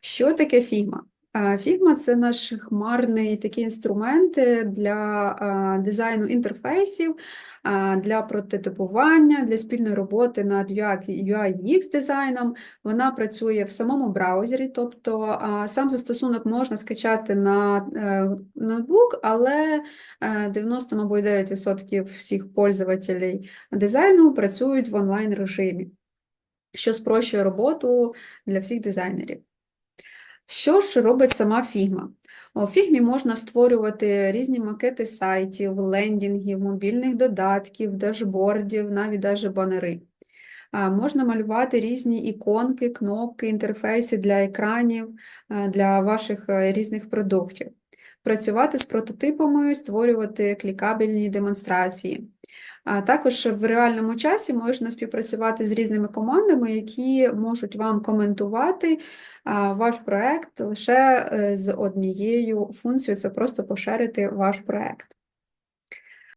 Що таке Figma? А, Figma – це наш хмарний такий інструмент для дизайну інтерфейсів, для прототипування, для спільної роботи над UI-UX дизайном. Вона працює в самому браузері, тобто сам застосунок можна скачати на е, ноутбук, але е, 90, мабуть, 9% всіх пользователів дизайну працюють в онлайн режимі, що спрощує роботу для всіх дизайнерів. Що ж робить сама Figma? У Figma можна створювати різні макети сайтів, лендінгів, мобільних додатків, дашбордів, навіть даже банери. Можна малювати різні іконки, кнопки, інтерфейси для екранів, е, для ваших е, різних продуктів. Працювати з прототипами, створювати клікабельні демонстрації. А також в реальному часі можна співпрацювати з різними командами, які можуть вам коментувати ваш проект лише е, з однією функцією це просто поширити ваш проект.